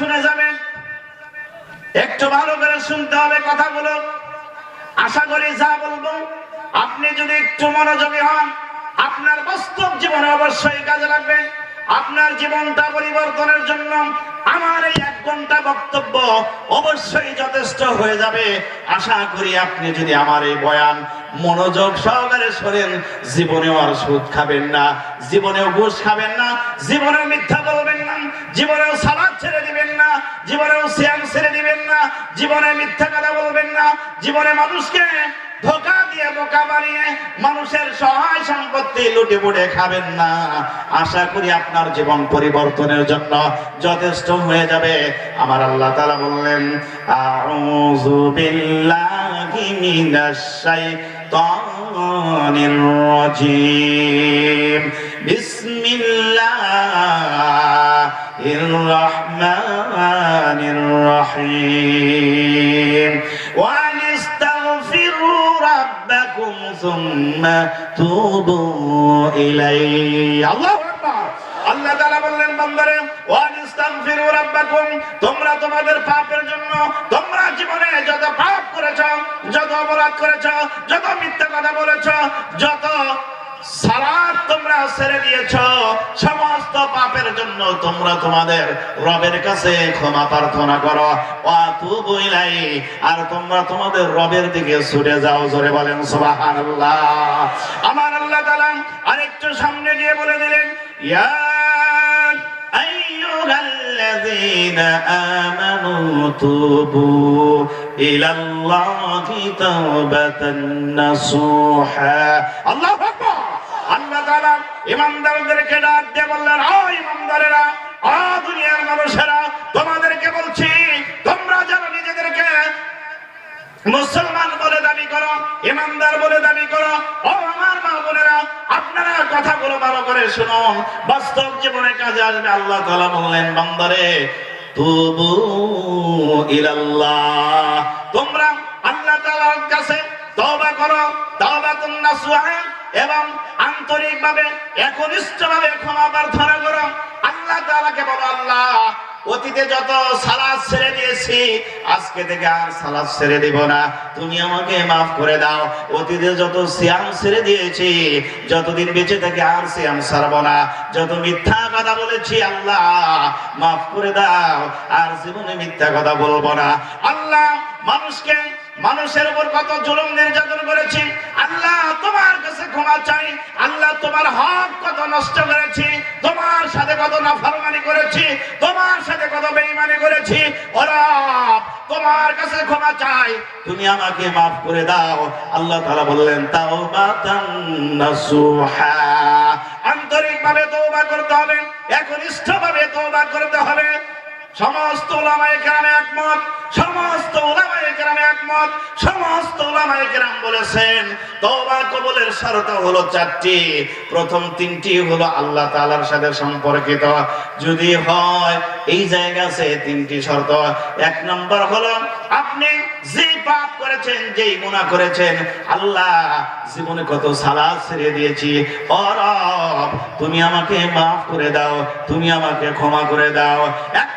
শুনে যাবেন। একটু ভালো করে শুনতে হবে কথাগুলো। আশা করি যা বলব, আপনি যদি একটু মনোযোগী হন, আপনার বাস্তব জীবনে অবশ্যই কাজে লাগবে। আপনার জীবনটা পরিবর্তনের জন্য আমার এই এক ঘণ্টা বক্তব্য অবশ্যই যথেষ্ট হয়ে যাবে। আশা করি আপনি যদি আমার এই বয়ান মনোযোগ সহকারে শোনেন, জীবনেও আর সুদ খাবেন না, জীবনেও ঘুষ খাবেন না, জীবনেও মিথ্যা বলবেন না, জীবনেও সালাদ ছেড়ে দিবেন না, জীবনেও সিয়াম ছেড়ে দিবেন না, জীবনে মিথ্যা কথা বলবেন না, জীবনে মানুষকে ধোকা দিয়ে, বোকা বানিয়ে মানুষের সহায় সম্পত্তি লুটে পুটে খাবেন না। আশা করি আপনার জীবন পরিবর্তনের জন্য যথেষ্ট হয়ে যাবে। আমার আল্লাহ তাআলা বললেন, আউযু বিল্লাহি মিনাশ শাইতানির রাজিম বিসমিল্লাহির রহমানির রহিম ওয়া استغفروا ربكم ثم توبوا إليه الله أكبر আল্লাহ তাআলা বললেন বান্দারে ওয়ান ইস্তাগফিরু রাব্বাকুম তোমরা তোমাদের পাপের জন্য তোমরা জীবনে যত পাপ করেছো যত অপরাধ করেছ, যত মিথ্যা কথা বলেছ, যত সালাত তোমরা দিয়েছ সমস্ত পাপের জন্য তোমরা তোমাদের রবের কাছে ক্ষমা প্রার্থনা করো। ওয়াতুবু ইলাই আর তোমরা তোমাদের রবের দিকে ছুটে যাও, জোরে বলেন সুবহানাল্লাহ। আমার আল্লাহ তাআলা আরেকটু সামনে গিয়ে বলে দিলেন, ইয়া আইয়ুহাল্লাযীনা আমানু তুবু ইলাল্লাহি তাওবাতান নাসুহা। আল্লাহু আকবার। আল্লাহ তাআলা ইমানদারদেরকে ডাক দিয়ে বললেন ইমানদারেরা দুনিয়ার মানুষেরা, তোমাদেরকে বলছি, তোমরা যারা নিজেদেরকে মুসলমান করো, ইমানদার বলে দাবি করো। ও আমার মা বোনেরা, আপনারা কথাগুলো ভালো করে শুনুন বাস্তব জীবনে কাজে আসবে আল্লাহ তাআলা বললেন, বান্দারে, তুবু ইলাল্লাহ। তোমরা আল্লাহ তাআলার কাছে তওবা করো তাওবাতুন নাসুহা এবং আন্তরিকভাবে, একনিষ্ঠভাবে ক্ষমা প্রার্থনা করো। আল্লাহ তাআলাকে বলো, আল্লাহ অতীতে যত সালাদ ছেড়ে দিয়েছি, আজকে থেকে আর সালাদ ছেড়ে দিব না। তুমি আমাকে মাফ করে দাও। অতীতে যত সিয়াম ছেড়ে দিয়েছি, যতদিন বেঁচে থেকে আর সিয়াম ছাড়বো না। যত মিথ্যা কথা বলেছি, আল্লাহ, মাফ করে দাও। আর জীবনে মিথ্যা কথা বলব না। আল্লাহ, মানুষকে মানুষের উপর কত জুলুম নির্যাতন করেছি, আল্লাহ তোমার কাছে ক্ষমা চাই, আল্লাহ তোমার হক কত নষ্ট করেছি, তোমার সাথে কত নাফরমানি করেছি, তোমার সাথে কত বেঈমানি করেছি ওরা তোমার কাছে ক্ষমা চাই। তুমি আমাকে মাফ করে দাও। আল্লাহ তাআলা বললেন, তাওবাতান নাসুহা। আন্তরিকভাবে তওবা করতে হবে, একনিষ্ঠভাবে তওবা করতে হবে। সমস্ত ওলামায়ে কেরাম একমত, সমস্ত ওলামায়ে কেরাম একমত, সমস্ত ওলামায়ে কেরাম বলেছেন, তওবা কবুলের শর্ত হলো চারটি। প্রথম তিনটি হলো আল্লাহ তাআলার সাথে সম্পর্কিত। যদি হয়, এই জায়গা আছে, তিনটি শর্ত। এক নম্বর হলো, আপনি যে পাপ করেছেন, যেই গুনাহ করেছেন, আল্লাহ জীবনে কত সালাদ ছেড়ে দিয়েছি। ও রব, তুমি আমাকে মাফ করে দাও, তুমি আমাকে ক্ষমা করে দাও। এক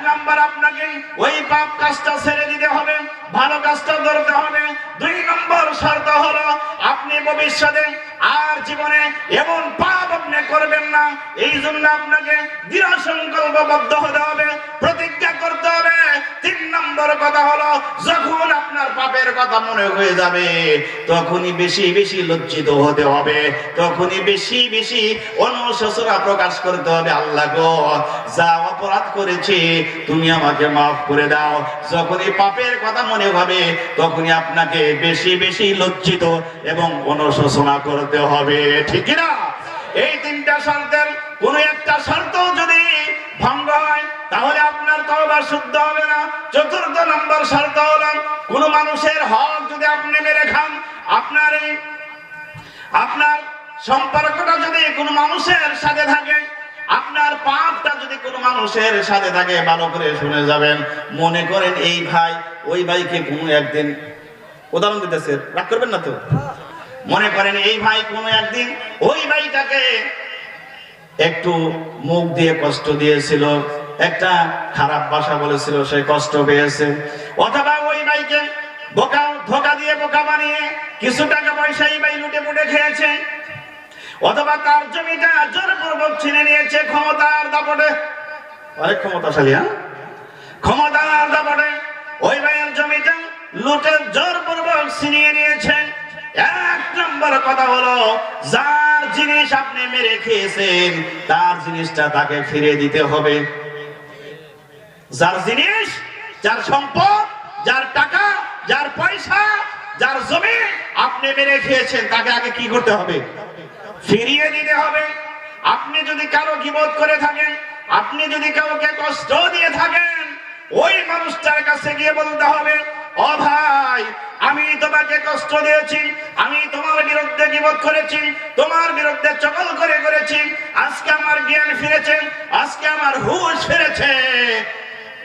ওই পাপ কাজটা ছেড়ে দিতে হবে, ভালো কাজটা ধরতে হবে। দুই নম্বর শর্ত হলো, আপনি ভবিষ্যতে আর জীবনে এমন পাপ আপনি করবেন না। এই জন্য আপনাকে দৃঢ় সংকল্পবদ্ধ হতে হবে, প্রতিজ্ঞা করতে হবে। তিন নম্বর কথা হলো, যখন আপনার পাপের কথা মনে হয়ে যাবে, তখনই বেশি বেশি লজ্জিত হতে হবে, তখনই বেশি বেশি অনুশোচনা প্রকাশ করতে হবে। আল্লাহ গো, যা অপরাধ করেছি, তুমি আমাকে মাফ করে দাও। যখনই পাপের কথা মনে হবে, তখনই আপনাকে বেশি বেশি লজ্জিত এবং অনুশোচনা করতে হবে, ঠিক না এই তিনটা শর্তের কোন একটা শর্ত যদি ভঙ্গ হয়, তাহলে আপনার তওবা শুদ্ধ হবে না। চতুর্থ নম্বর শর্ত হলো, কোন মানুষের হক যদি আপনি মেরে খান, আপনার এই, আপনার সম্পর্কটা যদি কোনো মানুষের সাথে থাকে, আপনার পাপটা যদি কোনো মানুষের সাথে থাকে, ভালো করে শুনে যাবেন। মনে করেন, এই ভাই, ওই ভাইকে কোনো একদিন উদাহরণ দিতেছে। রাগ করবেন না তো? মনে করেন এই ভাই কোনো একদিন ওই ভাইটাকে একটু মুখ দিয়ে কষ্ট দিয়েছিল, একটা খারাপ ভাষা বলেছিল, সে কষ্ট পেয়েছে। অথবা ওই ভাইকে বোকা, ধোকা দিয়ে বোকা বানিয়ে কিছু টাকা পয়সা এই ভাই লুটে পুটে খেয়েছে। অথবা তার জমিটা জোরপূর্বক ছিনে নিয়েছে ক্ষমতার দাপটে। অনেক ক্ষমতাশালী হ্যাঁ? ক্ষমতার দাপটে ওই ভাইয়ের জমিটা লুটে জোরপূর্বক ছিনিয়ে নিয়েছে। এক নম্বর কথা হলো, যার জিনিস আপনি মেরে খেয়েছেন, তার জিনিসটা তাকে ফিরে দিতে হবে। যার জিনিস, যার সম্পদ, যার টাকা, যার পয়সা, যার জমি আপনি মেরে খেয়েছেন, তাকে আগে কি করতে হবে? ফিরিয়ে দিতে হবে। আপনি যদি কারও গিবত করে থাকেন, আপনি যদি কাউকে কষ্ট দিয়ে থাকেন, ওই মানুষটার কাছে গিয়ে বলতে হবে, ও ভাই আমি তোমাকে কষ্ট দিয়েছি, আমি তোমার বিরুদ্ধে গিবত করেছি, তোমার বিরুদ্ধে চকল করে করেছি। আজকে আমার জ্ঞান ফিরেছে, আজকে আমার হুশ ফিরেছে।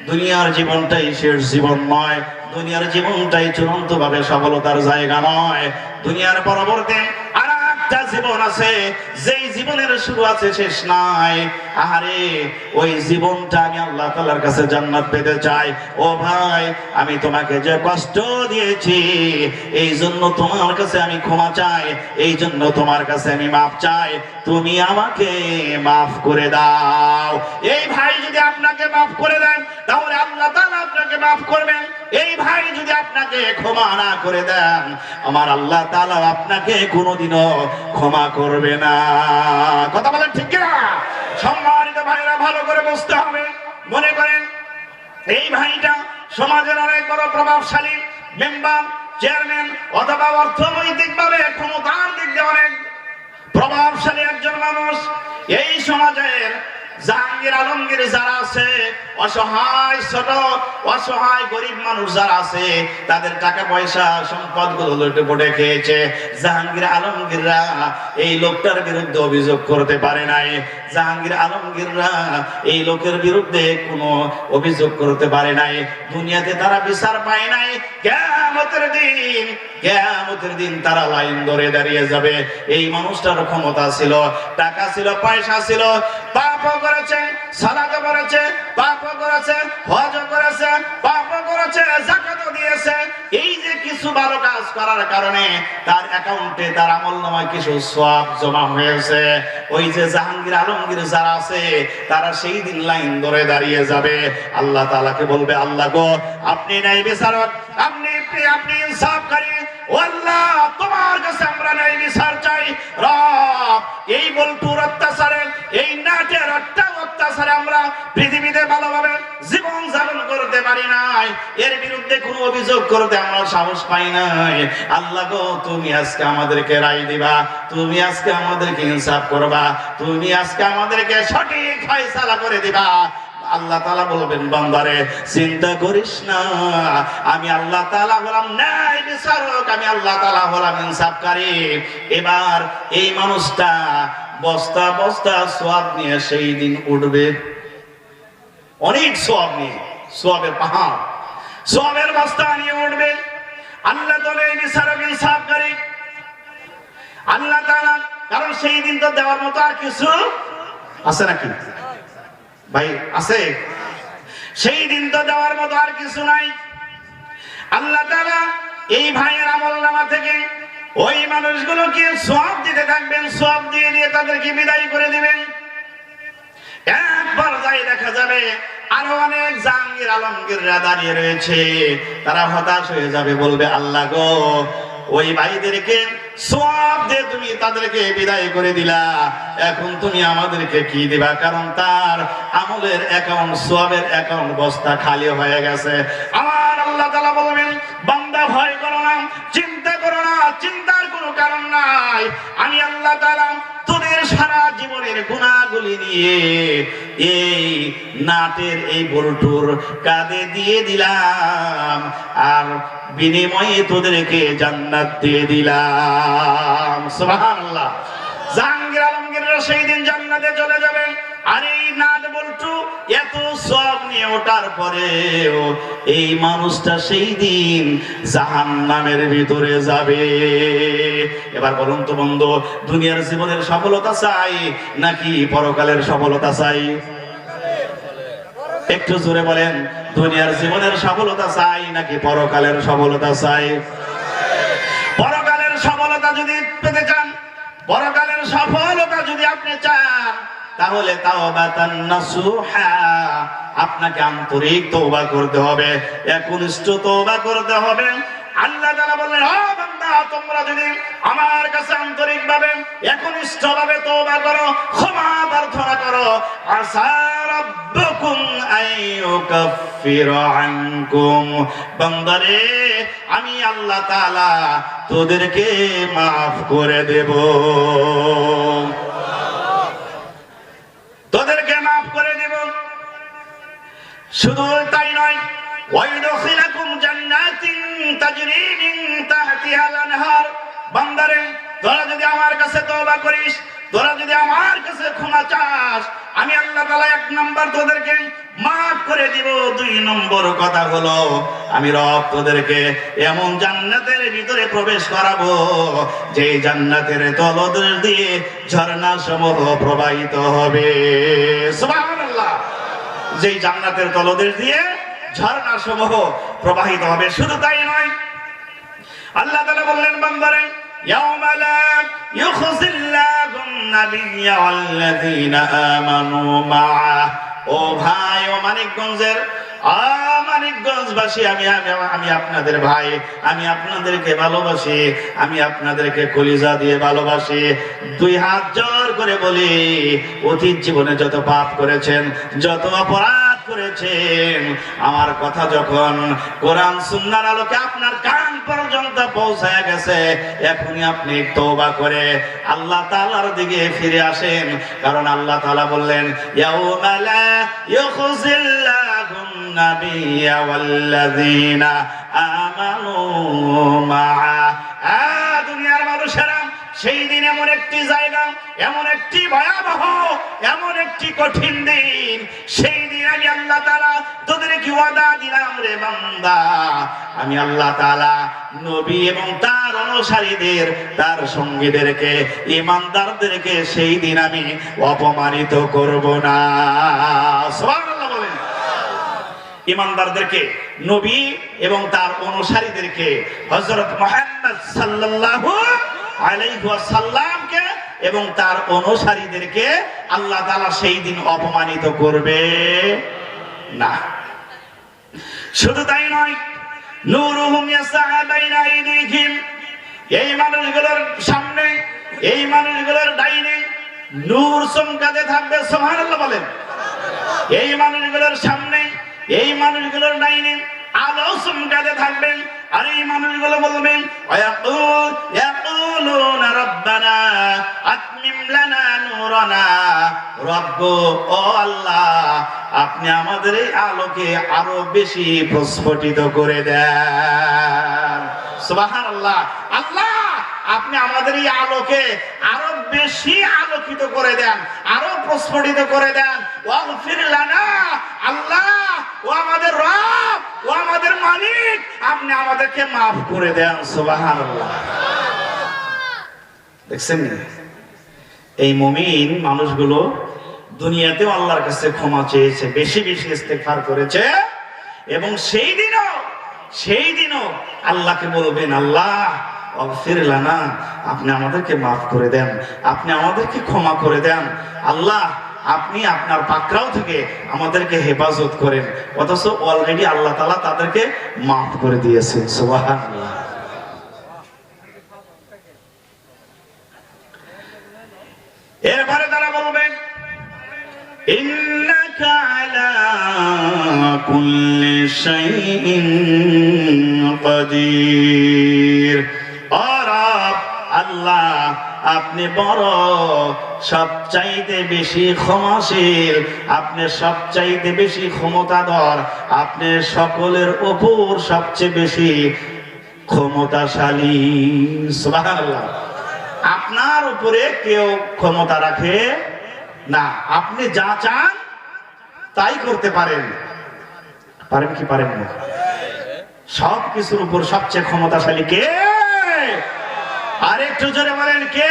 দুনিয়ার জীবনটাই শেষ জীবন নয়, দুনিয়ার জীবনটাই চূড়ান্ত ভাবে সফলতার জায়গা নয়। দুনিয়ার পরবর্তী একটা জীবন আছে, যেই জীবনের শুরু আছে, শেষ নাই। আহারে, ওই জীবনটা আমি আল্লাহ তালার কাছে জান্নাত পেতে চাই। ও ভাই, আমি তোমাকে যে কষ্ট দিয়েছি, এই জন্য তোমার কাছে আমি ক্ষমা চাই, এই জন্য তোমার কাছে আমি মাফ চাই। তুমি আমাকে মাফ করে দাও। এই ভাই যদি আপনাকে মাফ করে দেন, তাহলে আল্লাহ তাআলা আপনাকে মাফ করবেন। আপনাকে ক্ষমা না করে দেন। আমার আল্লাহ তাআলা আপনাকে কোনোদিনও ক্ষমা করবে না। কথা বলেন ঠিক না সম্মানিত ভাইরা, ভালো করে বুঝতে হবে। মনে করেন, এই ভাইটা সমাজের অনেক বড় প্রভাবশালী, মেম্বার, চেয়ারম্যান, অথবা অর্থনৈতিক ভাবে ক্ষমতার দিক দিয়ে অনেক প্রভাবশালী একজন মানুষ। এই সমাজের জাহাঙ্গীর আলমগীর যারা আছে অসহায় ছোট, অসহায় গরিব মানুষ যারা আছে, তাদের টাকা পয়সা সম্পদগুলো লুটে খেয়েছে। জাহাঙ্গীর আলমগীররা এই লোকটার বিরুদ্ধে অভিযোগ করতে পারে নাই। জাহাঙ্গীর আলমগীররা এই লোকের বিরুদ্ধে কোনো অভিযোগ করতে পারে নাই। দুনিয়াতে তারা বিচার পায় নাই। কেমতের দিন কেমতের দিন তারা লাইন ধরে দাঁড়িয়ে যাবে। এই মানুষটার ক্ষমতা ছিল, টাকা ছিল, পয়সা ছিল। এই যে তার সেই দিন লাইন ধরে দাঁড়িয়ে যাবে। আল্লাহ তাআলাকে বলবে, আল্লাহ গো, আপনি নাই বিচারক, আপনি আপনি তোমার কাছে আমরা নাই বিচার চাই। এই বল্টুর অত্যাচারে এই অত্যাচারে আমরা পৃথিবীতে ভালোভাবে জীবন যাপন করতে পারি নাই। এর বিরুদ্ধে কোনো অভিযোগ করতে আমরা সাহস পাই নাই। আল্লাহ গো, তুমি আজকে আমাদেরকে রায় দিবা, তুমি আজকে আমাদেরকে ইনসাফ করবা, তুমি আজকে আমাদেরকে সঠিক ফয়সালা করে দিবা। আল্লাহ তালা বলবেন, বান্দারে, চিন্তা করিস না। আমি আল্লাহ তালা হলাম ন্যায় বিচারক, আমি আল্লাহ তালা হলাম ইনসাফকারী। এবার এই মানুষটা বস্তা বস্তা সোয়াব নিয়ে সেই দিন উঠবে। অনেক সোয়াব নিয়ে, সোয়াবের পাহাড়। সোয়াবের বস্তা নিয়ে উঠবে। আল্লাহ তালা এই বিচারক, ইনসাফকারী। আল্লাহ তালা কারণ সেই দিন তো দেওয়ার মতো আর কিছু আছে নাকি? ভাই, আছে। সেই দিন তো দেওয়ার মতো আর কিছু নাই। আল্লাহ তাআলা এই ভাইয়ের আমল নামা থেকে ওই মানুষগুলোকে সব দিতে থাকবেন সব দিয়ে দিয়ে তাদেরকে বিদায় করে দিবেন। একবার যাই দেখা যাবে, আরও অনেক জাহাঙ্গীর আলমগীররা দাঁড়িয়ে রয়েছে। তারা হতাশ হয়ে যাবে, বলবে, আল্লাহ গো, ওই ভাইদেরকে সব দিয়ে তুমি তাদেরকে বিদায় করে দিলা, এখন তুমি আমাদেরকে কি দিবা? কারণ তার আমলের অ্যাকাউন্ট সোয়াবের অ্যাকাউন্ট বস্তা খালি হয়ে গেছে। আমার আল্লাহ তাআলা বলবেন, বান্দা ভয় করো না, চিন্তা করো না, চিন্তার কোনো কারণ নাই। আমি আল্লাহ তাআলা তোদের সারা জীবনের গুণাগুলি নিয়ে এই নাটের এই বল্টুর কাঁধে দিয়ে দিলাম। আর বিনিময়ে তোদেরকে জান্নাত দিয়ে দিলাম। সুবহানাল্লাহ। জাহাঙ্গীর আলমগীররা সেই দিন জান্নাতে চলে যাবে। আর এই নাট বল্টু এত সব নিয়ে ওঠার পরেও এই মানুষটা সেই দিন জাহান্নামের ভিতরে যাবে। এবার বলুন তো বন্ধু, দুনিয়ার জীবনের সফলতা চাই নাকি পরকালের সফলতা চাই? একটু জোরে বলেন, দুনিয়ার জীবনের সফলতা চাই নাকি পরকালের সফলতা চাই? পরকালের সফলতা যদি পেতে চান, পরকালের সফলতা যদি আপনি চান, তাহলে তাওবাতান নাসুহা, আপনাকে আন্তরিক তওবা করতে হবে, একনিষ্ঠ তওবা করতে হবে। আল্লাহ তাআলা বললেন, ও বান্দা, তোমরা যদি আমার কাছে আন্তরিক ভাবে একনিষ্ঠ ভাবে তওবা করো, ক্ষমা প্রার্থনা করো আসা রাব্বুকুম আইয়ুকাফির আনকুম। বান্দারে, আমি আল্লাহ তাআলা তোদেরকে maaf করে দেব। তোদেরকে maaf করে দেব। শুধু তাই নয়, ওয়াইদখিলাকুম জান্নাতিন তাজরি মিন তাহতিহা আল-আনহার বান্দারে, তোরা যদি আমার কাছে তওবা করিস, তোরা যদি আমার কাছে ক্ষমা চাস আমি আল্লাহ তাআলা এক নম্বর তোদেরকে মাফ করে দিব, দুই নম্বর কথা হলো, আমি রব তোদেরকে এমন জান্নাতের ভিতরে প্রবেশ করাবো যে জান্নাতের তলদের দিয়ে ঝর্ণা সমূহ প্রবাহিত হবে। যেই জান্নাতের তলদেশ দিয়ে ঝর্ণা সমূহ প্রবাহিত হবে, শুধু তাই নয়, আল্লাহ তালা বললেন, বান্দারে يوم لا يخزي الله النبي والذين آمنوا معه ও ভাই ও মানিকগঞ্জের আ মানিকগঞ্জবাসী আমি আমি আমি আপনাদের ভাই আমি আপনাদেরকে ভালোবাসি আমি আপনাদেরকে কলিজা দিয়ে ভালোবাসি দুই হাত জোর করে বলি অতীত জীবনে যত পাপ করেছেন যত অপরাধ করেছেন আমার কথা যখন কোরআন সুন্নার আলোকে আপনার কান পর্যন্ত পৌঁছায় গেছে, এখনই আপনি তওবা করে আল্লাহ তাআলার দিকে ফিরে আসেন। কারণ আল্লাহ তাআলা বললেন দুনিয়ার মানুষেরা সেই দিন এমন একটি জায়গা, এমন একটি ভয়াবহ, এমন একটি কঠিন দিন। সেই দিন আমি আল্লাহ তাআলা তোদের কি ওয়াদা দিলাম রে বান্দা। আমি আল্লাহ তাআলা নবী এবং তার অনুসারীদের, তার সঙ্গীদেরকে, ইমানদারদেরকে সেই দিন আমি অপমানিত করব না। ইমানদারদেরকে, নবী এবং তার অনুসারীদেরকে হযরত মুহাম্মদ সাল্লাল্লাহু আলাইহি ওয়াসাল্লামকে এবং তার অনুসারীদেরকে আল্লাহ তাআলা সেই দিন অপমানিত করবে। না। শুধু তাই নয় এই মানুষগুলোর সামনে, এই মানুষগুলোর থাকবে আর এই মানুষগুলো বলবেন আপনি আমাদের এই আলোকে আরও বেশি প্রস্ফুটিত করে দেন। সুবহানাল্লাহ। আল্লাহ, আপনি আমাদের এই আলোকে আরও বেশি আলোকিত করে দেন, আরও প্রস্ফুটিত করে দেন। আল্লাহ, ও আমাদের রব, ও আমাদের মালিক, আপনি আমাদেরকে মাফ করে দেন, সুবহানাল্লাহ। দেখছেন? এই মুমিন মানুষগুলো দুনিয়াতেও আল্লাহর কাছে ক্ষমা চেয়েছে, বেশি বেশি ইস্তেগফার করেছে এবং সেই দিনও সেই দিনও আল্লাহকে বলবেন, আল্লাহ, অগফির লানা, আপনি আমাদেরকে মাফ করে দেন, আপনি আমাদেরকে ক্ষমা করে দেন। আল্লাহ, আপনি আপনার পাকরাও থেকে আমাদেরকে হেফাজত করেন, অথচ অলরেডি আল্লাহ তালা তাদেরকে মাফ করে দিয়েছেন, সুবহানাল্লাহ এরপরে তারা বলবেন আলা কুল্লি শাইইন কাদির ও রব, আল্লাহ, আপনি বড়, সবচাইতে বেশি ক্ষমাশীল, আপনি সবচাইতে বেশি ক্ষমতাধর, আপনি সকলের ওপর সবচেয়ে বেশি ক্ষমতাশালী। আপনার উপরে কেউ ক্ষমতা রাখে না, আপনি যা চান তাই করতে পারেন। পারেন কি পারেন না? সব কিছুর উপর সবচেয়ে ক্ষমতাশালী কে? আর একটু জোরে বলেন, কে?